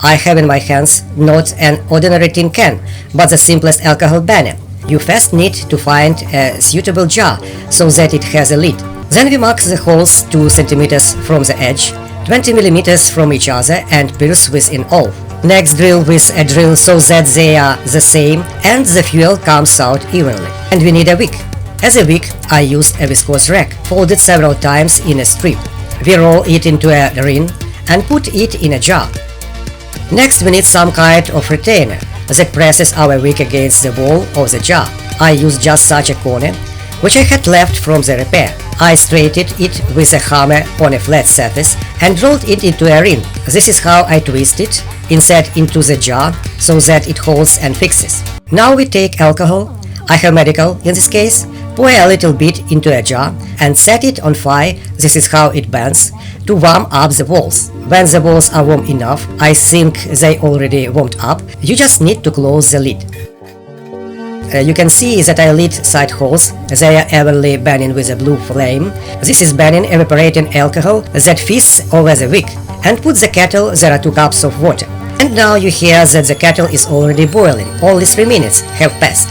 I have in my hands not an ordinary tin can, but the simplest alcohol banner. You first need to find a suitable jar so that it has a lid. Then we mark the holes 2 centimeters from the edge, 20 millimeters from each other and pierce within all. Next drill with a drill so that they are the same and the fuel comes out evenly. And we need a wick. As a wick, I used a viscose rag, folded several times in a strip. We roll it into a ring and put it in a jar. Next we need some kind of retainer that presses our wick against the wall of the jar. I used just such a corner, which I had left from the repair. I straightened it with a hammer on a flat surface and rolled it into a ring. This is how I twist it, insert into the jar so that it holds and fixes. Now we take alcohol, I have medical in this case, pour a little bit into a jar and set it on fire, this is how it burns, to warm up the walls. When the walls are warm enough, I think they already warmed up, you just need to close the lid. Uh, you can see that I lit side holes, they are evenly burning with a blue flame. This is burning evaporating alcohol that feasts over the wick. And put the kettle, there are 2 cups of water. And now you hear that the kettle is already boiling, only 3 minutes have passed.